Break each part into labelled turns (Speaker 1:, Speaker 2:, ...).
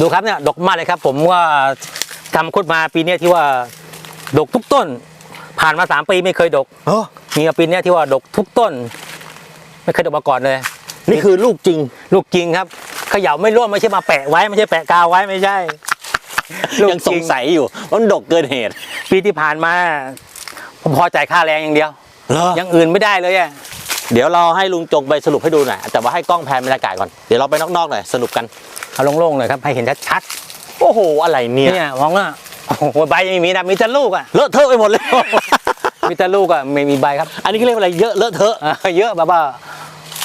Speaker 1: ดูครับเนี่ยดกมากเลยครับ ผมว่าทำคุดมาปีเนี้ยที่ว่าดกทุกต้น ผ่านมาสามปีไม่เคยดก
Speaker 2: เออ
Speaker 1: มีมาปีเนี้ยที่ว่าดกทุกต้น ไม่เคยดกมาก่อนเลย
Speaker 2: นี่คือลูกจริง
Speaker 1: ลูกจริงครับเขย่าไม่ร่วงไม่ใช่มาแปะไว้ไม่ใช่แปะกาวไว้ไม่ใช่ลูก
Speaker 2: ยัง
Speaker 1: จ
Speaker 2: ส
Speaker 1: ริ
Speaker 2: งสัยอยู่ว่ามันดกเกินเหตุ
Speaker 1: ปีที่ผ่านมา ผมพอจ่ายค่าแรงอย่างเดียว
Speaker 2: เหรอ
Speaker 1: อย่างอื่นไม่ได้เลยอะ
Speaker 2: เดี๋ยวเราให้ลุงจงไปสรุปให้ดูหน่อยแต่ว่าให้กล้องแพนบรรยากาศก่อน เดี๋ยวเราไปนอกๆหน่อยสรุปกัน
Speaker 1: เอาโล่งๆหน่อยครับให้เห็นชัด
Speaker 2: โอ้โหอะไร
Speaker 1: ๆ
Speaker 2: เนี่ย
Speaker 1: เนี่ยมองว่าโอ้โหใบยังไม่มีนะมีแต่ลูกอะ
Speaker 2: เลอะเทอะไปหมดเลย
Speaker 1: มีแต่ลูกอะไม่มีใบครับ
Speaker 2: อันนี้เขาเรียกว่าอะไรเยอะเลอะเทอะ
Speaker 1: อ่าเยอะแบบว่า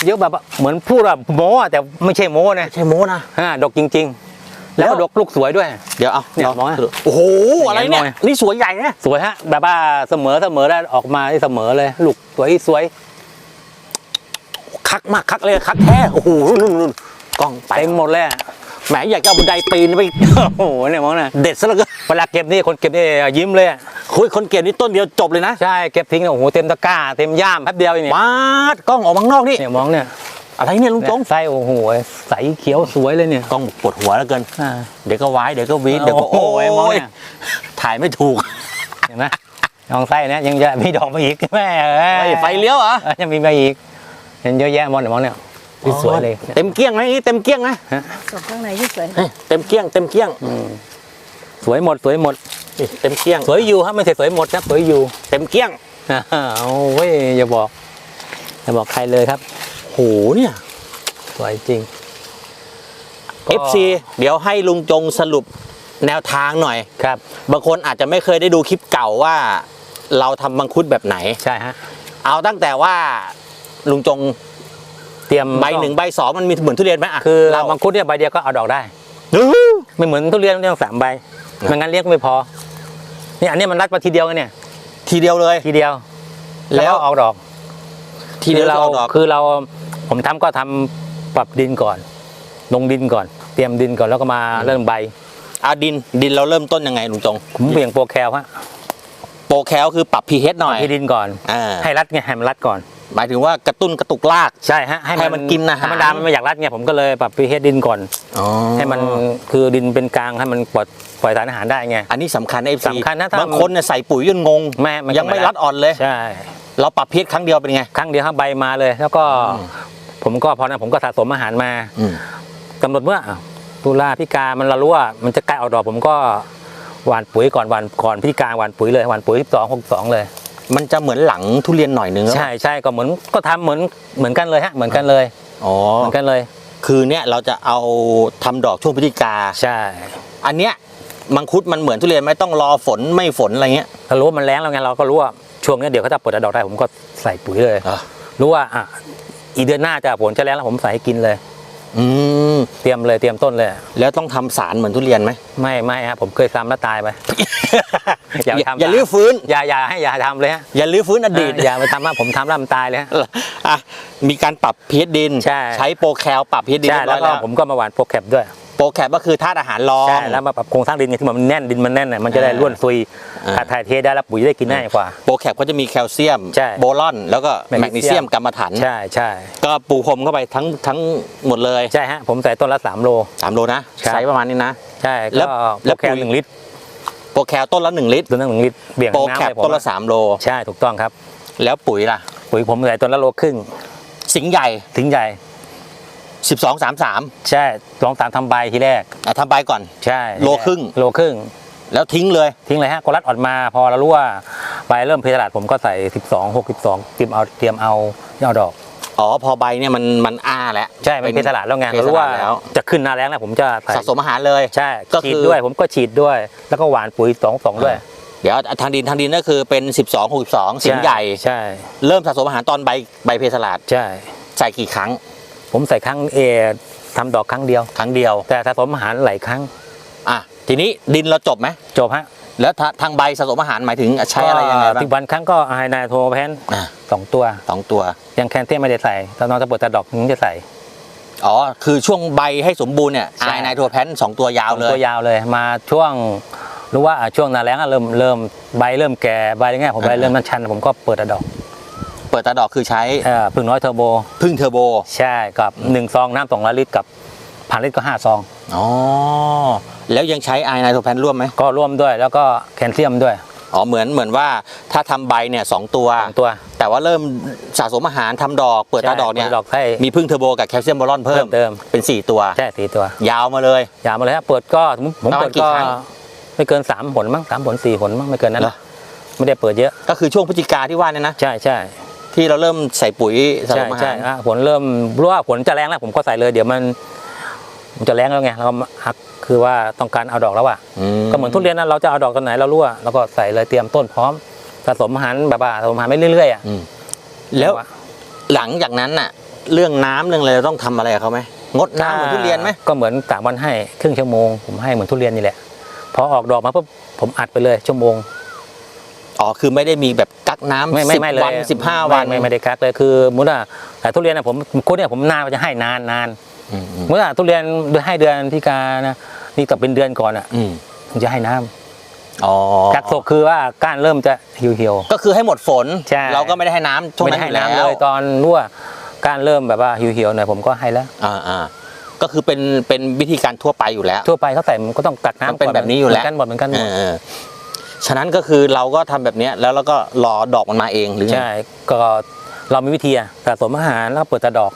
Speaker 1: เยอะแบบว่าเหมือนพูดแบบโม้อะแต่ไม่ใช่โม้นะ
Speaker 2: ใช่โม้นะ
Speaker 1: อ่าดกจริง ๆ แล้วก็
Speaker 2: แล้ว
Speaker 1: ดกลูกสวยด้วย
Speaker 2: เดี๋ยวเอา
Speaker 1: เนี่ยมองนะ
Speaker 2: โอ้โหอะไรเนี่ย
Speaker 1: เห็นไหม
Speaker 2: นี่สวยใหญ่นะ
Speaker 1: สวยฮะแบบว่าเสมอเสมอแล้วออกมาได้เสมอเลย ลูกสวยสวย
Speaker 2: คักมากคักเลยคักแท้โอ้โหนู่นนู่นกล้องไป
Speaker 1: เต็มหมดเลยอะ
Speaker 2: แหมอยากจะเอาบันไดปีนไป
Speaker 1: โอ้โหเนี่ยมองนะ
Speaker 2: เด็ดซะแล้วก็
Speaker 1: เวลาเก็บนี่คนเก็บนี่ยิ้มเลยอะ
Speaker 2: คุยคนเก็บนี่ต้นเดียวจบเลยนะ
Speaker 1: ใช่เก็บทิ้งเนี่ยโอ้โหเต็มตะกร้าเต็มย่ามแป๊บเดียวเองเนี่ย
Speaker 2: ปาดกล้องออกมาข้างนอกนี่
Speaker 1: เนี่ยมองเนี่ย
Speaker 2: อะไรเนี่ยลุงจง
Speaker 1: ไส้โอ้โหใสเขียวสวยเลยเนี่ย
Speaker 2: กล้องปวดหัวแล้วเกิน
Speaker 1: อ่า
Speaker 2: เดี๋ยวก็ไว้เดี๋ยวก็วีดเดี๋ยวก็
Speaker 1: โอ้
Speaker 2: โอ้
Speaker 1: โหมองเนี่ย
Speaker 2: ยถ่ายไม่ถูก
Speaker 1: เห็นไหมลองไส้เนี่ยยังจะมีดอกมาอีกแม่เอ้ย
Speaker 2: ไฟเลี้ยวเหรอ
Speaker 1: เอ้ยยังมีมาอีกเห็นเยอะแยะมองเนี่ยมองเนี่ย สวยๆเลย
Speaker 2: เต็มเกลี้ยงไหมนี่เต็มเกลี้ยงนะ
Speaker 3: ส่งข้างในที่สวย
Speaker 2: เฮ้ยเต็มเกลี้ยงเต็มเกลี้ยง
Speaker 1: อืมสวยหมดสวยหมด
Speaker 2: นี่เต็มเกลี้ยง
Speaker 1: สวยอยู่ครับไม่ใช่สวยหมดครับสวยอยู่
Speaker 2: เต็มเกลี้ยง
Speaker 1: โอ้ยอย่าบอกอย่าบอกใครเลยครับ
Speaker 2: โหเนี่ย
Speaker 1: สวยจริง
Speaker 2: FC เดี๋ยวให้ลุงจงสรุปแนวทางหน่อย
Speaker 1: ครับ
Speaker 2: บางคนอาจจะไม่เคยได้ดูคลิปเก่าว่า เราทำมังคุดแบบไหน
Speaker 1: ใช่ฮะ
Speaker 2: เอาตั้งแต่ว่าลุงจง
Speaker 1: เต รียม
Speaker 2: ใบหนึ่งใบสองมันมีเหมือนทุเรียนไหมอะ
Speaker 1: คือ
Speaker 2: เรา
Speaker 1: มังคุดเนี่ยใบเดียวก็เอาดอกได้
Speaker 2: อื้อ
Speaker 1: ไม่เหมือนทุเรียนต้องสามใบไม่งั้นเลี้ยงก็ไม่พอเนี่ยอันนี้มันรัดมาทีเดียวกันเนี่ย
Speaker 2: ทีเดียวเลย
Speaker 1: ทีเดียว
Speaker 2: แล้
Speaker 1: แล้ววเอาดอก
Speaker 2: ทีเดียว
Speaker 1: คือเรา
Speaker 2: เราดอก
Speaker 1: คือเราผมทำก็ทำปรับดินก่อน ลงดินก่อน เตรียมดินก่อนแล้วก็มาเริ่มใบ
Speaker 2: อาดินดินเราเริ่มต้นยังไงลุงจง
Speaker 1: ผมเบี่ยงโปรแคลฮะ
Speaker 2: โปรแคลคือปรับ pH หน่อย
Speaker 1: ที่ดินก่อน
Speaker 2: อ่า
Speaker 1: ให้รัดไงให้มันรัดก่อน
Speaker 2: หมายถึงว่ากระตุ้นกระตุกราก
Speaker 1: ใช่ฮะ
Speaker 2: ให้มันกินอาหาร
Speaker 1: ธรรมดามันไม่อยากรัดไงผมก็เลยปรับพีเฮดดินก่อน
Speaker 2: อ๋อ
Speaker 1: ให้มันคือดินเป็นกลางให้มันปล่อยปล่อยสารอาหารได้ไง
Speaker 2: อันนี้สำคัญไอ้
Speaker 1: สำคัญนะถ้า
Speaker 2: บางคนเนี่ยใส่ปุ๋ยจนงง
Speaker 1: แม่มันก็
Speaker 2: ยังไม่รัดอ่อนเลย
Speaker 1: ใช่
Speaker 2: เราปรับ pH ครั้งเดียวเป็นไง
Speaker 1: ครั้งเดียวครับใบมาเลย แล้วก็
Speaker 2: อืม
Speaker 1: ผมก็พอนั้นผมก็สะสมอาหารมา
Speaker 2: อืม
Speaker 1: กำหนดเมื่ออะตุลาพิกามันเรารู้ว่ามันจะใกล้ออกดอกผมก็หว่านปุ๋ยก่อนหว่านก่อนพิกาหว่านปุ๋ยเลยหว่านปุ๋ยสองหกสองเลย
Speaker 2: มันจะเหมือนหลังทุเรียนหน่อยนึงแล้ว
Speaker 1: ใช่ใช่ก็เหมือนก็ทำเหมือนเหมือนกันเลยฮะเหมือนกันเลย
Speaker 2: อ๋อ
Speaker 1: เหมือนกันเลย
Speaker 2: คือเนี่ยเราจะเอาทำดอกช่วงพฤศจิกา
Speaker 1: ใช่
Speaker 2: อันเนี้ยมังคุดมันเหมือนทุเรียนไม่ต้องรอฝนไม่ฝนอะไรเงี้ย
Speaker 1: ถ้ารู้ว่ามันแรงแล้วไงเราก็รู้ว่าช่วงเนี้ยเดี๋ยวเขาจะเปิดดอกได้ผมก็ใส่ปุ๋ยเลย
Speaker 2: อะ
Speaker 1: รู้ว่าอะอีเดือนหน้าจะผลจะแรงแล้วผมใส่ให้กินเลย
Speaker 2: อืม
Speaker 1: เตรียมเลยเตรียมต้นเลย
Speaker 2: แล้วต้องทำสารเหมือนทุเรียนไหม
Speaker 1: ไม่ไม่ฮะผมเคยทำแล้วตายไป อย่าไปทำ
Speaker 2: อย่าลื้อฟื้น
Speaker 1: อย่าอย่าให้อย่าทำเลยฮะ
Speaker 2: อย่าลื้อฟื้นอดีต
Speaker 1: เอออย่าไปทำว่าผมทำแล้วมันตายเลยฮะ
Speaker 2: อะมีการปรับพีชดิน
Speaker 1: ใช่
Speaker 2: ใช้โปรแคลปรับพีชดิน
Speaker 1: ใช่
Speaker 2: เรียบร้
Speaker 1: แล้
Speaker 2: อ
Speaker 1: วยก็
Speaker 2: แล้ว
Speaker 1: ผมก็มาหว่านโปรแคปด้วย
Speaker 2: โปรแคลก็คือธาตุอาหารรอง
Speaker 1: ใช่แล้วมาปรับโครงสร้างดินไงที่มันแน่นดินมันแน่นน่ะมันจะได้
Speaker 2: อ่า
Speaker 1: ร่วนซุย
Speaker 2: อ่า
Speaker 1: ขาดถ่ายเทได้แล้วปุ๋ยจะได้กินง่ายกว่า
Speaker 2: โปรแคปก็จะมีแคลเซียม
Speaker 1: ใช่
Speaker 2: โบรอน แล้วก็
Speaker 1: แม
Speaker 2: แม
Speaker 1: ก
Speaker 2: ก
Speaker 1: นี
Speaker 2: นี
Speaker 1: เซี
Speaker 2: เซี
Speaker 1: ย
Speaker 2: ย
Speaker 1: ม
Speaker 2: ม กรรมฐาน
Speaker 1: ใช่ใช่
Speaker 2: ก็ปูพรมเข้าไปทั้งทั้งหมดเลย
Speaker 1: ใช่ฮะผมใส่ต้นละสามโล
Speaker 2: 3โลนะ
Speaker 1: ครับ
Speaker 2: ไซส์ประมาณนี้นะ
Speaker 1: ใช่
Speaker 2: แล้
Speaker 1: ก็
Speaker 2: ว
Speaker 1: โปรแค
Speaker 2: แล้วปุ๋
Speaker 1: ป
Speaker 2: ย
Speaker 1: หนึ่งลิตร
Speaker 2: โปรแคลต้นละ 1 ลิตร
Speaker 1: ต้นละหนึ่งลิตรเบี่ยง
Speaker 2: โปร
Speaker 1: น้ำ
Speaker 2: แคป
Speaker 1: เลยผม
Speaker 2: ต้นละ 3 โล
Speaker 1: ใช่ถูกต้องครับ
Speaker 2: แล้วปุ๋ยล่ะ
Speaker 1: ปุ๋ยผมใส่ต้นละโลครึ่ง
Speaker 2: สิงห์ใหญ่
Speaker 1: ถึงใหญ่
Speaker 2: 12 33
Speaker 1: ใช่ลองตามทำใบทีแรก
Speaker 2: อะทำใบก่อน
Speaker 1: ใช่
Speaker 2: โลครึ่ง
Speaker 1: โลครึ่ง
Speaker 2: แล้วทิ้งเลย
Speaker 1: ทิ้งเลยฮะก็รัดออกมาพอเรารู้ว่าใบเริ่มเพตลาดผมก็ใส่12 6 12เตรียมเอาเตรียมเอาที่เอาดอก
Speaker 2: อ๋อพอใบเนี่ยมันมันอ้าแล้ว
Speaker 1: ใช่มันเพตลาดแล้วไง
Speaker 2: เพ
Speaker 1: เรา
Speaker 2: ต
Speaker 1: รู้ว่า
Speaker 2: ลาดแล้ว
Speaker 1: จะขึ้นหนาแรงแล้วผมจะใส่
Speaker 2: สะสมอาหารเลย
Speaker 1: ใช่
Speaker 2: ก็
Speaker 1: ฉีด
Speaker 2: คือ
Speaker 1: ด้วยผมก็ฉีดด้วย แล้วก็หว่านปุ๋ย2 2ด้วย
Speaker 2: เดี๋ยวทางดินทางดินก็คือเป็น 12 62สิงห์ใหญ่
Speaker 1: ใช่
Speaker 2: เริ่มสะสมอาหารตอนใบใบเพสลาด
Speaker 1: ใช่
Speaker 2: ใส่กี่ครั้ง
Speaker 1: ผมใส่ครั้งเอทำดอกครั้งเดียว
Speaker 2: ครั้งเดียว
Speaker 1: แต่สะสมอาหารหลายครั้ง
Speaker 2: อะทีนี้ดินเราจบไหม
Speaker 1: จบฮะ
Speaker 2: แล้วทาทางใบสะสมอาหารหมายถึงใช้อะไรยังไงบ้าง
Speaker 1: สิบวันครั้งก็ไฮไนโทรแพน
Speaker 2: อะ
Speaker 1: สองตัว
Speaker 2: สองตัว
Speaker 1: ยังแคนเทียมไม่ได้ใส่ตอนนอนจะเปิดแต่ดอกถึงจะใส่
Speaker 2: อ๋อคือช่วงใบให้สมบูรณ์เนี่ย
Speaker 1: ใช่
Speaker 2: ไอไนโทรแพนสองตัวยาว
Speaker 1: สอง
Speaker 2: เล
Speaker 1: ตัวยยาวเลยมาช่วงรู้ว่าอะช่วงหนาแรงอะเริ่มเริ่มใบเริ่มแก่ใบอะไรเงี้ยผมใบ
Speaker 2: อ่า
Speaker 1: เริ่มมันชันผมก็เปิดแต่ดอก
Speaker 2: เปิดตาดอกคือใช้
Speaker 1: เอ่อพึ่งน้อยเทอร์โบ
Speaker 2: พึ่งเทอร์โบ
Speaker 1: ใช่กับหนึ่งซองน้ำสองร้อยลิตรกับพันลิตรก็ห้าซอง
Speaker 2: อ๋อแล้วยังใช้ไอไนโตรแพนร่วมไหม
Speaker 1: ก็ร่วมด้วยแล้วก็แคลเซียมด้วย
Speaker 2: อ๋อเหมือนเหมือนว่าถ้าทำใบเนี่ยสองตัว
Speaker 1: สองตัว
Speaker 2: แต่ว่าเริ่มสะสมอาหารทำดอกเปิดตาดอกเนี่ย
Speaker 1: ใช่ดอกให้
Speaker 2: มีพึ่งเทอร์โบกับแคลเซียมบอลอนเพิ่
Speaker 1: เพิ่
Speaker 2: ม
Speaker 1: มเติม
Speaker 2: เป็น 4 ตัว
Speaker 1: ใช่สี่ตัว
Speaker 2: ยาวมาเลย
Speaker 1: อย่ามาเลยฮะเปิดก็ผมผม
Speaker 2: ประมาณ
Speaker 1: เปิด
Speaker 2: กี่
Speaker 1: ก็
Speaker 2: ครั้ง
Speaker 1: ไม่เกินสามผลมั้งสามผลสี่ผลมั้งไม่เกินนั้น
Speaker 2: เหรอ
Speaker 1: นะไม่ได้เปิดเยอะ
Speaker 2: ก็คือช่วงพฤศจิกาที่ว่าเนี่ยนะ
Speaker 1: ใช่ใช่
Speaker 2: ที่เราเริ่มใส่ปุ๋ยสะส
Speaker 1: ใช่
Speaker 2: มอา
Speaker 1: ใช่
Speaker 2: หาร
Speaker 1: อะผลเริ่มรู้ว่าผลจะแรงแล้วผมก็ใส่เลย เดี๋ยวมันมันจะแรงแล้วไงเราก็หักคือว่าต้องการเอาดอกแล้วอะก็เหมือนทุเรียนนะเราจะเอาดอกตอนไหนเรารู้อะเราก็ใส่เลยเตรียมต้นพร้อมสะสมอาหารแบบว่าสะสมอาหารไปเรื่อยๆอะ
Speaker 2: อืมแล้วหลังจากนั้นน่ะ เรื่องน้ำเรื่องอะไรเราต้องทำอะไรกับเขาไหมงดน้ำเหมือนทุเรียนไหม
Speaker 1: ก็เหมือนสามวันให้ครึ่งชั่วโมงผมให้เหมือนทุเรียนนี่แหละพอออกดอกมาปุ๊บผมอัดไปเลยชั่วโมง
Speaker 2: อ๋อคือไม่ได้มีแบบกักน้ำ
Speaker 1: ไม่ไม่
Speaker 2: สิบ
Speaker 1: ไม่เลย
Speaker 2: วันสิบห้า
Speaker 1: ไม่
Speaker 2: วัน
Speaker 1: ไม่ไม่ได้กักเลยคือมุดว่าแต่ทุเรียนนะผมคนเนี่ยผมนานมันจะให้นานนาน
Speaker 2: อืมอืม
Speaker 1: มุดว่าทุเรียนให้เดือนพิกานะนี่ก็เป็นเดือนก่อนอะ
Speaker 2: อืม
Speaker 1: ถึงจะให้น้ำ
Speaker 2: อ๋อ
Speaker 1: กักศกคือว่าก้านเริ่มจะเหี่ยวเหี่ยว
Speaker 2: ก็คือให้หมดฝน
Speaker 1: ใช่
Speaker 2: เราก็ไม่ได้ให้น้ำ
Speaker 1: ๆ
Speaker 2: ช่วง
Speaker 1: ไม่
Speaker 2: นั้
Speaker 1: ได้
Speaker 2: น
Speaker 1: ให้
Speaker 2: อยู่
Speaker 1: น้ำ
Speaker 2: แล้
Speaker 1: เล
Speaker 2: วย
Speaker 1: ตอนรั่วก้านเริ่มแบบว่าเหี่ยวเหี่ยวๆหน่อยผมก็ให้แล้ว
Speaker 2: อ่าอ่าก็คือเป็นเป็นวิธีการทั่วไปอยู่แล้ว
Speaker 1: ทั่วไปเขาใส่มันก็ต้องกักน้ำ
Speaker 2: มันเป็นแบบนี้อยู่แล้ว
Speaker 1: เหมือนกันหมดเหมือนกันหม
Speaker 2: เอ
Speaker 1: ด
Speaker 2: อเออ ฉะนั้นก็คือเราก็ทำแบบเนี้ยแล้วเราก็รอดอกมันมาเองหรือไง
Speaker 1: ใช่ก็เรามีวิธีอะสะสมอาหารแล้วเปิดแตาดอก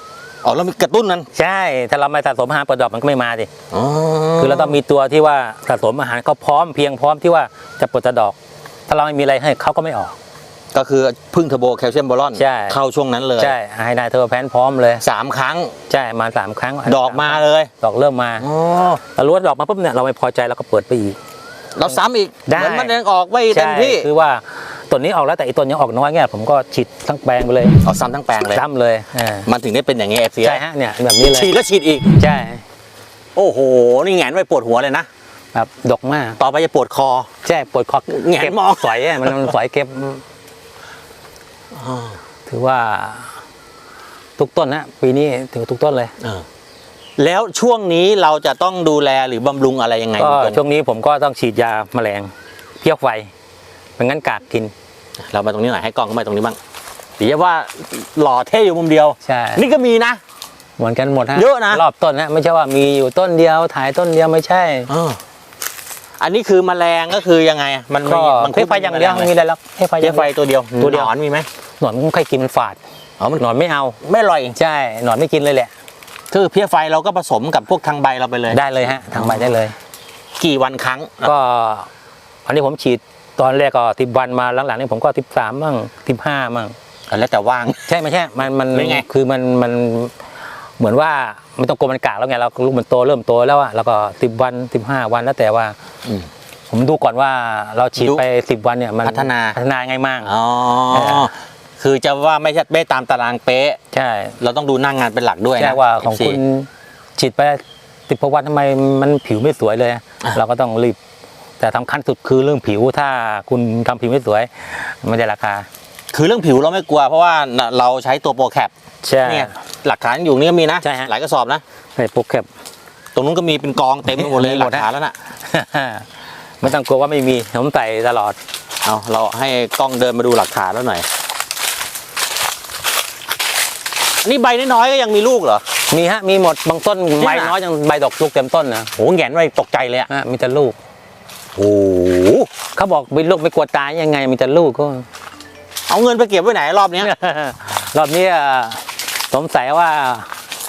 Speaker 2: อ๋อเรามีกระตุ้นนั้น
Speaker 1: ใช่ ถ้าเราไม่สะสมอาหารเปิดดอกมันก็ไม่มาดิ
Speaker 2: อ๋อ
Speaker 1: คือเราต้องมีตัวที่ว่าสะสมอาหารเขาพร้อมเพียงพร้อมที่ว่าจะเปิดแตาดอก ถ้าเราไม่มีอะไรให้เขาก็ไม่ออก
Speaker 2: ก็คือพึ่งเทอร์โบแคลเซียมบอลอน
Speaker 1: ใช่
Speaker 2: เข้าช่วงนั้นเลย
Speaker 1: ใช่ให้นายเทอร์แพนพร้อมเลย
Speaker 2: สามครั้ง
Speaker 1: ใช่ มาสามครั้ง
Speaker 2: ดอกมาเลย
Speaker 1: ดอกเริ่มมา
Speaker 2: อ๋อ
Speaker 1: เรารู้ว่าดอกมาปุ๊บเนี่ยเราไม่พอใจเราก็เปิดไปอีก
Speaker 2: เราซ้ำอีก
Speaker 1: ได้
Speaker 2: เหมือนมันยังออกไม่เต็ม
Speaker 1: ใช่
Speaker 2: ที่
Speaker 1: คือว่าต้นนี้ออกแล้วแต่อีต้นยังออกน้อยเงี้ยผมก็ฉีดทั้งแปลงไปเลย
Speaker 2: เอาซ้ำทั้งแปลงเลย
Speaker 1: ซ้ำเลยอ่า
Speaker 2: มันถึงได้เป็นอย่างนี้เอฟซี
Speaker 1: ใช่ฮะเนี่ยแบบนี้เลย
Speaker 2: ฉีดแล้วฉีดอีก
Speaker 1: ใช่
Speaker 2: โอ้โห นี่แหงนไว้ปวดหัวเลยนะ
Speaker 1: แบบดกมาก
Speaker 2: ต่อไปจะปวดคอ
Speaker 1: ใช่ปวดคอ
Speaker 2: แหงน
Speaker 1: เก็บ
Speaker 2: มอง
Speaker 1: สอยอะมันมันสอยเก็บ ถือว่า ทุกต้นนะปีนี้ถือทุกต้นเลย
Speaker 2: เออ แล้วช่วงนี้เราจะต้องดูแลหรือบำรุงอะไรยังไง
Speaker 1: ก็
Speaker 2: คุณเติ้ล
Speaker 1: ช่วงนี้ผมก็ต้องฉีดยาแมลงเพี้ยไฟไม่งั้นกากกิน
Speaker 2: เรามาตรงนี้หน่อยให้กล้องเข้ามาตรงนี้บ้างเดี๋ยวว่าหล่อเท่อยู่มุมเดียว
Speaker 1: ใช่
Speaker 2: นี่ก็มีนะ
Speaker 1: เหมือนกันหมดฮะ
Speaker 2: เยอะนะ
Speaker 1: รอบต้นนะไม่ใช่ว่ามีอยู่ต้นเดียวถ่ายต้นเดียวไม่ใช่
Speaker 2: เอออันนี้คือแมลงก็คือยังไง มัน
Speaker 1: ก็
Speaker 2: มัน
Speaker 1: เพี้ยไฟอย่างเดียวไม่มีอะไรหรอกเพี้ยไฟอ
Speaker 2: เพี้
Speaker 1: ย่ายง
Speaker 2: ไฟ
Speaker 1: เดียว
Speaker 2: ตัวเดียว
Speaker 1: ตัวเดียว
Speaker 2: หนอนมีไหม
Speaker 1: หนอนมันไม่ค่อยกินมันฝาด
Speaker 2: อ๋อมัน
Speaker 1: หนอนไม่เอา
Speaker 2: ไม่อร่อย
Speaker 1: ใช่หนอนไม่กินเลยแหละ
Speaker 2: คือเพี้ยไฟเราก็ผสมกับพวกทางใบเราไปเลย
Speaker 1: ได้เลยฮะทางใบได้เลย
Speaker 2: กี่วันครั้ง
Speaker 1: ก็ อันนี้ผมฉีดตอนแรกก็ทิบวันมาหลังๆนี่ผมก็ทิบสามมั่งทิบห้ามั่ง
Speaker 2: แล้วแต่ว่าง
Speaker 1: ใช่ไม่ใช่ มันมัน
Speaker 2: เป็นไง
Speaker 1: คือมันมันเหมือนว่ามันต้องกลัวมันกากแล้วไงเราลูกมันโตเริ่มโตแล้วอะแล้วก็สิบวันสิบห้าวันแล้วแต่ว่า
Speaker 2: อืม
Speaker 1: ผมดูก่อนว่าเราฉีด
Speaker 2: ดู
Speaker 1: ไปสิบวันเนี่ยมัน
Speaker 2: พัฒนา
Speaker 1: พัฒนาไงมั่ง
Speaker 2: อ๋อ
Speaker 1: เออ
Speaker 2: คือจะว่าไม่ใช่ไม่ตามตารางเป๊ะ
Speaker 1: ใช่
Speaker 2: เราต้องดูหน้างงานเป็นหลักด้วยนะ
Speaker 1: ใช่ว่าของ
Speaker 2: FC
Speaker 1: คุณฉีดไปสิบวันทำไมมันผิวไม่สวยเลยเราก็ต้องรีบ แต่สำคัญสุดคือเรื่องผิวถ้าคุณทำผิวไม่สวยไม่ได้ราคา
Speaker 2: คือเรื่องผิวเราไม่กลัวเพราะว่าเราใช้ตัวโปรแคป
Speaker 1: ใช่
Speaker 2: เนี่ยหลักฐานอยู่นี่ก็มีนะ
Speaker 1: ใช่ฮะ
Speaker 2: หลายกระสอบนะ
Speaker 1: ใส่โปรแคป
Speaker 2: ตรงนู้นก็มีเป็นกองเต็มไปหมดเลย
Speaker 1: มี
Speaker 2: ห
Speaker 1: หม
Speaker 2: ลั
Speaker 1: ด
Speaker 2: ก
Speaker 1: ฮะ
Speaker 2: ฐานแล้วน่ะ
Speaker 1: ไม่ต้องกลัวว่าไม่มีผมใส่ตลอด
Speaker 2: เอาเราให้กล้องเดินมาดูหลักฐานแล้วหน่อยอั นนี่ใบน้อยๆก็ยังมีลูกเหรอ
Speaker 1: มีฮะ มีหมดบางต้น
Speaker 2: จริง
Speaker 1: ใบ
Speaker 2: อะ
Speaker 1: น้อยยังใบดอกลูกเต็มต้นนะ
Speaker 2: โหแหงนไว้ตกใจเลยอะ
Speaker 1: ฮะมีแต่ลูก
Speaker 2: โอ้โห
Speaker 1: เขาบอกมีลูกไม่กลัวตายยังไงมีแต่ลูกก็
Speaker 2: เอาเงินไปเก็บไว้ไหนรอบเนี้ย
Speaker 1: รอบนี้อะสงสัยว่า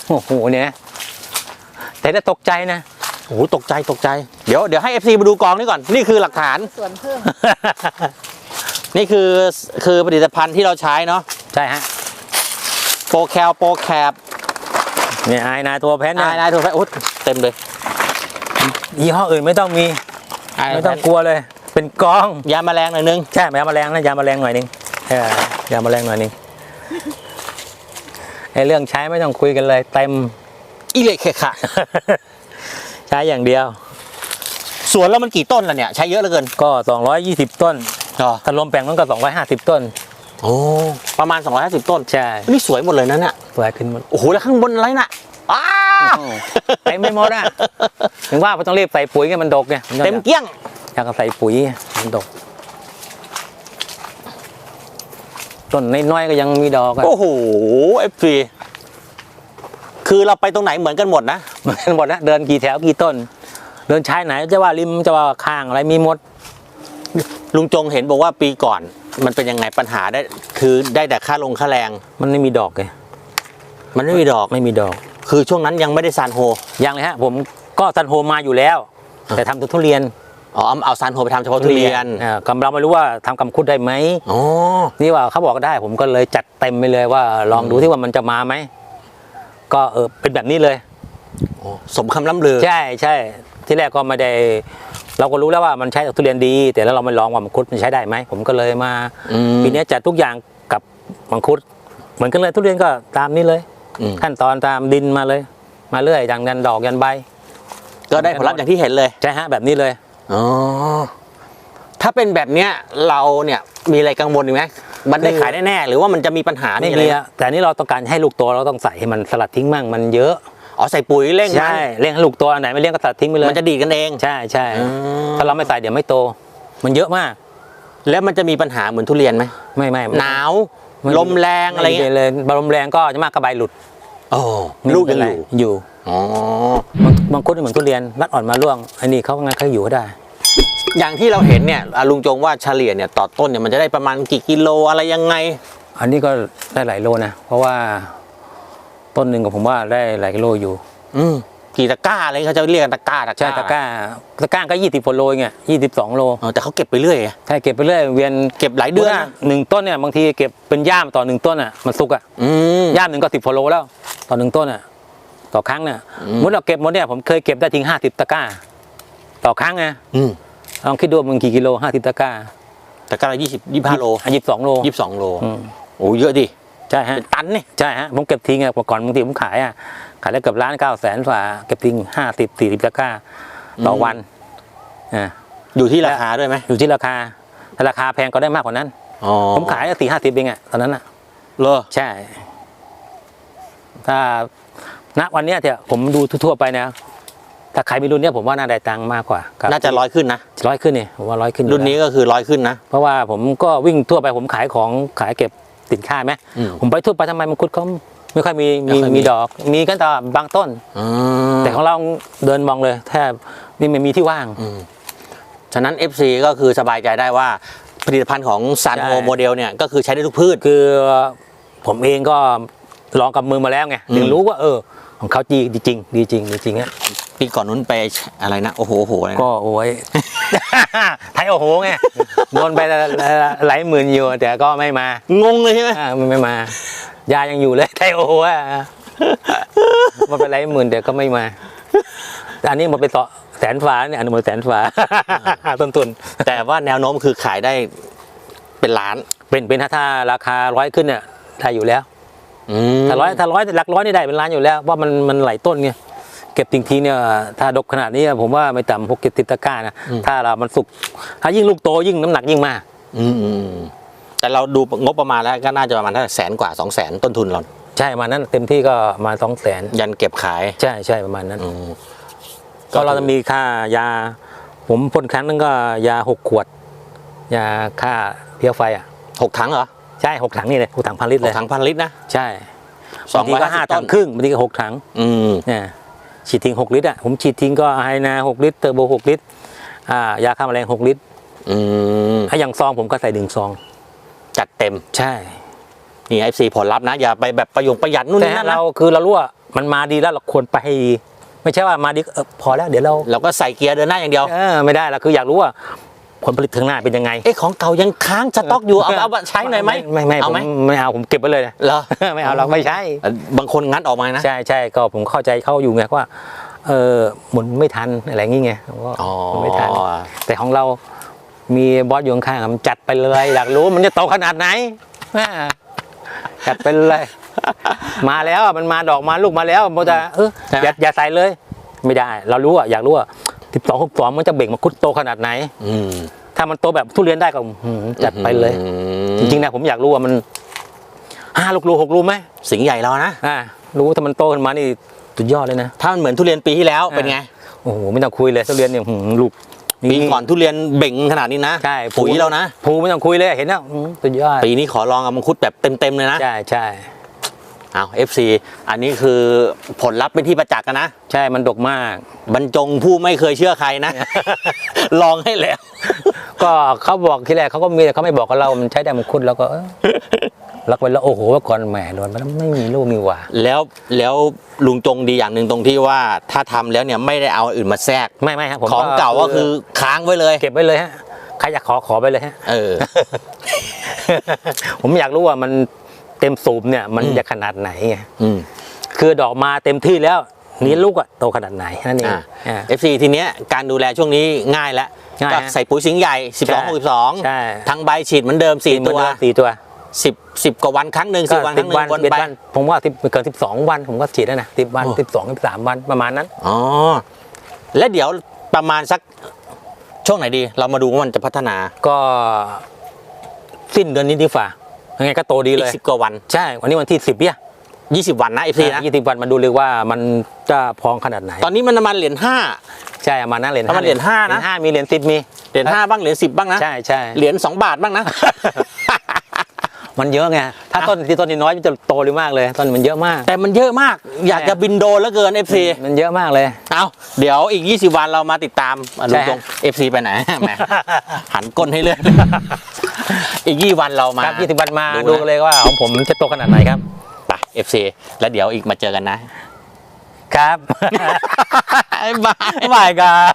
Speaker 1: โอ้โหเนี่ยแต่ได้ตกใจนะ
Speaker 2: โอ้โหตกใจตกใจ เดี๋ยวเดี๋ยวให้ FC มาดูกองนี้ก่อน นี่คือหลักฐาน
Speaker 3: ส่วนเพิ่ม
Speaker 2: นี่คือคือผลิตภัณฑ์ที่เราใช้เนาะ
Speaker 1: ใช่ฮะ
Speaker 2: โปรแคลโปรแคป
Speaker 1: เนี่ยไอ้นายตัวแพน
Speaker 2: นาย
Speaker 1: นะ
Speaker 2: นายถูกไหมอุ๊ยเต็มเลย
Speaker 1: ยี่ห้ออื่นไม่ต้องมี
Speaker 2: นาย
Speaker 1: ไม่ต้องกลัวเลย เป็นกอง
Speaker 2: ยาแมลงหน่อยนึง
Speaker 1: ใช่ยาแมลงนะยาแมลงหน่อยหนึงเออยาแมลงหน่อยหนึงไอ้เรื่องใช้ไม่ต้องคุยกันเลยเต็ม
Speaker 2: อีเล็กเคขะ
Speaker 1: ใช้อย่างเดียว
Speaker 2: สวนแล้วมันกี่ต้นล่ะเนี่ยใช้เยอะเหลือเกิน
Speaker 1: ก็ 220 ต้น
Speaker 2: อ๋อ
Speaker 1: ถ้ารวมแปลงนั้นก็ 250 ต้น
Speaker 2: โอ้ประมาณ 250 ต้น
Speaker 1: ใช่
Speaker 2: นี่สวยหมดเลยนะเนี่ย
Speaker 1: สวยขึ้นหมด
Speaker 2: โอ้โหแล้วข้างบนอะไรน่ะอ้า
Speaker 1: เต็มไม่หมดอะถึงว่าต้องรีบใส่ปุ๋ยไงมันดกไงน
Speaker 2: เต็มเกลี้ยง
Speaker 1: อยากจะใส่ปุ๋ยมันดกต้นน้อยๆก็ยังมีดอกอะ
Speaker 2: โอ้โหเอฟซีคือเราไปตรงไหนเหมือนกันหมดนะ
Speaker 1: เหมือนกันหมดนะเดินกี่แถวกี่ต้น เดินชายไหนจะว่าริมจะว่าข้างอะไรมีหมด
Speaker 2: ลุงจงเห็นบอกว่าปีก่อน มันเป็นยังไงปัญหาได้คือได้แต่ค่าลงค่าแรง
Speaker 1: มันไม่มีดอกไง
Speaker 2: มันไม่มีดอก
Speaker 1: ไม่มีดอก
Speaker 2: คือช่วงนั้นยังไม่ได้ซานโฮ
Speaker 1: ยังเลยฮะ ผมก็ซันโฮมาอยู่แล้ว แต่ทำทุเรียน
Speaker 2: อ๋อเอาเอาซานโฮไปทำเฉพาะทุเรียน
Speaker 1: อ่ากำเราไม่รู้ว่าทำกำคุดได้ไหม
Speaker 2: อ๋อ
Speaker 1: นี่ว่าเขาบอกได้ ผมก็เลยจัดเต็มไปเลยว่า ลองดูที่ว่ามันจะมาไหมก็เออเป็นแบบนี้เลย
Speaker 2: สมคำล่ำลือ
Speaker 1: ใช่ใช่ที่แรกก็ไม่ได้ เราก็รู้แล้วว่ามันใช้กับทุเรียนดี แต่แล้วเราไม่ลองว่ามังคุดมันใช้ได้ไหมผมก็เลยมา
Speaker 2: อืม
Speaker 1: ปีนี้จัดทุกอย่างกับมังคุด เหมือนกันเลยทุเรียนก็ตามนี้เลย
Speaker 2: อืม
Speaker 1: ขั้นตอนตามดินมาเลย มาเรื่อยอย่างยันดอกยันใบ
Speaker 2: ก็ได้ผลลัพธ์อย่างที่เห็นเลย
Speaker 1: ใช่ฮะแบบนี้เลย
Speaker 2: อ๋อถ้าเป็นแบบเนี้ยเราเนี่ยมีอะไรกังวลอีกไหมมันได้ขายแน่ๆหรือว่ามันจะมีปัญหา
Speaker 1: ไม่
Speaker 2: อะไร
Speaker 1: มี
Speaker 2: ไห
Speaker 1: อะแต่อันนี้เราต้องการให้ลูกโตเราต้องใส่ให้มันสลัดทิ้งมั่งมันเยอะ
Speaker 2: อ๋อใส่ปุ๋ยเร่งมัน
Speaker 1: ใช่เลี้ยงให้ลูกโตอันไหนไม่เลี้ยงก็สลัดทิ้งไปเลย
Speaker 2: มันจะดีดกันเอง
Speaker 1: ใช่ใช่
Speaker 2: อืม
Speaker 1: ถ้าเราไม่ใส่เดี๋ยวไม่โต มันเยอะมาก
Speaker 2: แล้วมันจะมีปัญหาเหมือนทุเรียนไหม
Speaker 1: ไม่ไม่
Speaker 2: หนาว
Speaker 1: ไม่
Speaker 2: ลมแรงอะไร
Speaker 1: ม่
Speaker 2: เงี้ย
Speaker 1: มีเลยลมแรงก็จะมากกระใบหลุด
Speaker 2: โอ้ลูกยังอยู่
Speaker 1: อยู่
Speaker 2: อ๋อ
Speaker 1: บางบางคุดเหมือนทุเรียนรัดอ่อนมาร่วงอันนี้เขางั้นเขาอยู่ก็ได้
Speaker 2: อย่างที่เราเห็นเนี่ยอะลุงจงว่าเฉลี่ยเนี่ยต่อต้นเนี่ยมันจะได้ประมาณกี่กิโลอะไรยังไง
Speaker 1: อันนี้ก็ได้หลายโลนะ เพราะว่า ต้นหนึ่งกับผมว่าได้หลายกิโลอยู่
Speaker 2: อืมกี่ตะกร้าอะไรเขาจะเรียกกันตะกร้าตะก
Speaker 1: ใช่
Speaker 2: ร้า
Speaker 1: ตะกร้าตะกร้าก็ยี่สิบโลเงี้ยยี่สิบสองโล
Speaker 2: อ๋อแต่เขาเก็บไปเรื่อยอะ
Speaker 1: ใช่เก็บไปเรื่อยเวียน
Speaker 2: เก็บหลายเดือน
Speaker 1: มื่หนึ่งต้นเนี่ยบางทีเก็บเป็นย่ามต่อหนึ่งต้นอะมันสุกอะ
Speaker 2: อืม
Speaker 1: ย่ามหนึ่งก็สิบโลแล้ว ต่อหนึ่งต้นอะต่อครั้งเนี่ย
Speaker 2: อืม
Speaker 1: มุดเราเก็บหมดเนี่ยผมเคยเก็บได้ถึงห้าสิบตะกร้า ต่อครั้งไง
Speaker 2: อืม
Speaker 1: ลองคิดดูมันกี่กิโลห้าสิบตะกร้า
Speaker 2: ตะกร้ายี่สิบยี่ห้าโล
Speaker 1: ยี่สิบสองโล
Speaker 2: ยี่สิบสองโล
Speaker 1: อืม
Speaker 2: โอ้เยอะดิ
Speaker 1: ใช่ฮะ
Speaker 2: เป็นตันนี่
Speaker 1: ใช่ฮะผมเก็บทิ้งอะก่อนบางทีผมขายอะขายได้เกือบล้านเก้าแสนฝ่าเก็บทิ้งห้าสิบสี่สิบตะกร้าต่อวันอ่า
Speaker 2: อยู่ที่ราคาด้วยไหม
Speaker 1: อยู่ที่ราคาถ้าราคาแพงก็ได้มากกว่านั้น
Speaker 2: อ๋อ
Speaker 1: ผมขายสี่ห้าสิบเองอะตอนนั้นอะ
Speaker 2: เลอ
Speaker 1: ใช่ ถ้าณวันเนี้ยเถอะผมดูทั่วๆไปนะถ้าใครมีรุ่นเนี้ยผมว่าน่าได้ตังค์มากกว่าครับ
Speaker 2: น่าจะร้อยขึ้นนะ
Speaker 1: ร้อยขึ้นนี่ผมว่าร้อยขึ้นอยู่
Speaker 2: รุ่นนี้
Speaker 1: แล้ว
Speaker 2: ก็คือร้อยขึ้นนะ
Speaker 1: เพราะว่าผมก็วิ่งทั่วไปผมขายของขายเก็บ สินค้าไหม
Speaker 2: อืม
Speaker 1: ผมไปทั่วไปทำไมมังคุดเขาไม่ค่อยมี
Speaker 2: ไม่
Speaker 1: มี
Speaker 2: ค่อยมี
Speaker 1: มีดอก มีกันแต่บางต้น
Speaker 2: อืม
Speaker 1: แต่ของเราเดินมองเลย แทบนี่ไม่มีที่ว่าง
Speaker 2: อืมฉะนั้น FC ก็คือสบายใจได้ว่าผลิตภัณฑ์ของซันโฮ
Speaker 1: ใช่
Speaker 2: โมเดลเนี่ยก็คือใช้ได้ทุกพืช
Speaker 1: คือผมเองก็ลองกับมือมาแล้วไง
Speaker 2: อืม
Speaker 1: ถึงรู้ว่าเออ ของเขาดีดีจริงดีจริงดีจริงอะ
Speaker 2: ปีก่อนนู้นไปอะไรนะ โอ้โหโอ้โหอะไรนะ
Speaker 1: ก็โอ้ย ไทยโอ้โหไงโดนไปหลายหมื่นอยู่แต่ก็ไม่มาง
Speaker 2: งเลยใช่ไหม
Speaker 1: อ่าไม่มายายังอยู่เลยไทยโอ้โหอะมันเป็นหลายหมื่นแต่ก็ไม่มาแต่อันนี้มันเป็นต่อแสนฟ้าเนี่ยอันนี้มันแสนฟ้าต้นทุน
Speaker 2: แต่ว่าแนวโน้มคือขายได้เป็นล้าน
Speaker 1: เป็นเป็นถ้าถ้าราคาร้อยขึ้นเนี่ยได้อยู่แล้ว
Speaker 2: อืม
Speaker 1: ถ้าร้อยถ้าร้อยหลักร้อยนี่ได้เป็นล้านอยู่แล้วว่ามันมันไหลต้นไง เก็บจริงๆเนี่ยถ้าดกขนาดนี้ผมว่าไม่ต่ำหกเจ็ดสิบตะกร้านะถ้าเรามันสุกถ้ายิ่งลูกโตยิ่งน้ำหนักยิ่งมาก
Speaker 2: อืมอืมแต่เราดูงบประมาณแล้วก็น่าจะประมาณเท่าไหร่แสนกว่าสองแสนต้นทุนเรา
Speaker 1: ใช่ประมาณนั้นเต็มที่ก็มาสองแสน
Speaker 2: ยันเก็บขาย
Speaker 1: ใช่ใช่ประมาณนั้น
Speaker 2: อืม
Speaker 1: ก็เราจะมีค่ายา ผมพ่นครั้งนึงก็ยาหกขวด ยาฆ่าเพี้ยไฟอะ
Speaker 2: หกถังเหรอ
Speaker 1: ใช่หกถังนี่เลยหกถังพันลิตร
Speaker 2: ห
Speaker 1: เล
Speaker 2: ก
Speaker 1: ย
Speaker 2: ถังพันลิตรนะ
Speaker 1: ใช่
Speaker 2: สอง
Speaker 1: บางที
Speaker 2: ร้อย
Speaker 1: ก็
Speaker 2: ห้า
Speaker 1: ห้า
Speaker 2: สิบต้
Speaker 1: ถั
Speaker 2: น
Speaker 1: งครึ่งบางทีก็หกถัง
Speaker 2: อืม
Speaker 1: เนี่ย ฉีดทิ้งหกลิตรอะผมฉีดทิ้งก็ไฮนาหกลิตรเทอร์โบหกลิตรอ่ายาฆ่าแมลงหกลิตร
Speaker 2: อืม
Speaker 1: ถ้าอย่างซองผมก็ใส่หนึ่งซอง
Speaker 2: จัดเต็ม
Speaker 1: ใช่
Speaker 2: นี่ไอซีผลลัพธ์นะ อย่าไปแบบประยงประหยัดนู่น
Speaker 1: แต่
Speaker 2: นี่นั่นนะ
Speaker 1: เราคือเรารู้ว่ามันมาดีแล้วเราควรไปให้ดีไม่ใช่ว่ามาดีเออพอแล้วเดี๋ยวเรา
Speaker 2: เราก็ใส่เกียร์เดินหน้าอย่างเดียว
Speaker 1: เออไม่ได้เราคืออยากรู้ว่า ผลผลิตข้างหน้าเป็นยังไง
Speaker 2: เอ๊ะของเก่ายังค้างสต็อกอยู่ เอาเอาใช้หน่อยไหม
Speaker 1: ไม่ไม่
Speaker 2: เอา
Speaker 1: ผม
Speaker 2: ไหม
Speaker 1: ไม่เอาผมเก็บไว้เลยนะ
Speaker 2: เหรอ
Speaker 1: ไม่เอาเราไม่ใช่
Speaker 2: บางคนงัดออกมานะ
Speaker 1: ใช่ใช่ก็ผมเข้าใจเขาอยู่ไงว่าเออหมุนไม่ทันอะไรอย่างงี้ไงผมก็
Speaker 2: อ๋อ
Speaker 1: หมุนไม่ทันแต่ของเรามีบอสอยู่ข้างๆมันจัดไปเลยอยากรู้มันจะโตขนาดไหนอ่าจัดไปเลย มาแล้วอะมันมาดอกมาลูกมาแล้วมันจะเออ
Speaker 2: ใช่ไหม
Speaker 1: อย่าอย่าใส่เลย ไม่ได้ เรารู้อะอยากรู้อะ สิบสองหกสองมันจะเบ่งมาคุดโตขนาดไหน
Speaker 2: อืม
Speaker 1: ถ้ามันโตแบบทุเรียนได้ก็อื้อหือจัดไปเลย
Speaker 2: อื
Speaker 1: จ
Speaker 2: ม
Speaker 1: ริงๆนะผมอยากรู้ว่ามันห้าลูกรูหกรูไหม
Speaker 2: สิงห์ใหญ่เรานะ
Speaker 1: อ่ารู้ถ้ามันโตขึ้นมานี่สุดยอดเลยนะ
Speaker 2: ถ้ามันเหมือนทุเรียนปีที่แล้ว
Speaker 1: อ่า
Speaker 2: เป็นไง
Speaker 1: โอ้โหไม่ต้องคุยเลยทุเรียนเนี่ยหืมลูก
Speaker 2: ปีก่อนทุเรียนเบ่งขนาดนี้นะ
Speaker 1: ใช่
Speaker 2: ปุ๋ยเรานะ
Speaker 1: ภูไม่ต้องคุยเลยเห็นแล้วอื้อสุดยอด
Speaker 2: ปีนี้ขอลองเอามังคุดแบบเต็มๆเลยนะ
Speaker 1: ใช่ใช่
Speaker 2: เอา FC อันนี้คือผลลัพธ์เป็นที่ประจักษ์กันนะ
Speaker 1: ใช่มันดกมาก
Speaker 2: บรรจงผู้ไม่เคยเชื่อใครนะ ลองให้แล้ว
Speaker 1: ก็เขาบอกทีแรกเขาก็มีแต่เขาไม่บอกกับเรา มันใช้ได้มังคุดแล้วก็เออรักไปแล้วโอ้โหว่าก่อนแหมโดนมันไม่มีลูกมีหว่า
Speaker 2: แล้วแล้วลุงจงดีอย่างหนึ่งตรงที่ว่าถ้าทำแล้วเนี่ยไม่ได้เอาอื่นมาแทรก
Speaker 1: ไม่ไม่ครับผม
Speaker 2: ของเก่าก็คือค้างไว้เลย
Speaker 1: เก็บไว้เลยฮะใครอยากขอขอไปเลยฮะ
Speaker 2: เออ
Speaker 1: ผมอยากรู้ว่ามัน เต็มสูบเนี่ยมัน
Speaker 2: อืม
Speaker 1: จะขนาดไหนไง
Speaker 2: อืม
Speaker 1: คือดอกมาเต็มที่แล้วนี้ลูกอะโตขนาดไหนนั่นเอง
Speaker 2: อ่า
Speaker 1: อ่า
Speaker 2: FC ทีเนี้ยการดูแลช่วงนี้ง่ายแล้ว
Speaker 1: ง่าย
Speaker 2: ก็
Speaker 1: ฮะ
Speaker 2: ใส่ปุ๋ยสิงห์ใหญ่
Speaker 1: ใช่
Speaker 2: 12 62
Speaker 1: ใช่
Speaker 2: ทั้งใบฉีดเหมือนเดิม 4 ตัว
Speaker 1: สี่ตัว
Speaker 2: 10 10กว่าวันครั้งหนึ่ง10วันค
Speaker 1: สิ
Speaker 2: รั้
Speaker 1: บ
Speaker 2: งหนึ่
Speaker 1: วัน
Speaker 2: งวน
Speaker 1: สิบ
Speaker 2: ไป
Speaker 1: วันผมว่าสิบเกินสิบสองวันผมก็ฉีดแล้วนะสิบวัน
Speaker 2: โอ้
Speaker 1: สิบสองสิบสามวันประมาณนั้น
Speaker 2: อ๋อและเดี๋ยวประมาณสักช่วงไหนดี เรามาดูว่ามันจะพัฒนา
Speaker 1: ก็สิ้นเดือนนี้ดีฝ่า ยังไงก็โตดี
Speaker 2: อี
Speaker 1: เล
Speaker 2: ก
Speaker 1: ย
Speaker 2: สิบกว่าวัน
Speaker 1: ใช่ วันนี้วันที่สิบเนี่ย
Speaker 2: 20วันนะ FC นะ
Speaker 1: ยี่สิบวันมาดูเลยว่ามันจะพองขนาดไหน
Speaker 2: ตอนนี้มันประมาณเหรียญห้า
Speaker 1: ใช่ประมาณนั้นเหรียญ
Speaker 2: ประมาณเหรียญห้านะ
Speaker 1: เหรียญห้ามีเหรียญสิบมี
Speaker 2: เหรียญห้าบ้างเหรียญสิบบ้างนะ
Speaker 1: ใช่ใช่
Speaker 2: เหรียญสองบาทบ้างนะ
Speaker 1: มันเยอะไงถ้าต้นที่ต้นนี้น้อยมันจะโตเร็วมากเลยต้นมันเยอะมาก
Speaker 2: แต่มันเยอะมาก อยากจะบินโดรนเหลือเกิน FC
Speaker 1: มันเยอะมากเลย
Speaker 2: เอาเดี๋ยวอีก20วันเรามาติดตามอะ
Speaker 1: ใช่
Speaker 2: ลุงตรง FC ไปไหนแหมหันก้นให้เรื่อย อีก20วันเรามา
Speaker 1: ครับยี่สิบวันมา
Speaker 2: ดูนะ
Speaker 1: ดูเลยว่าของผมจะโตขนาดไหนครับ
Speaker 2: ไป FC แล้วเดี๋ยวอีกมาเจอกันนะ
Speaker 1: ครับ
Speaker 2: บ๊ายบาย
Speaker 1: บายครับ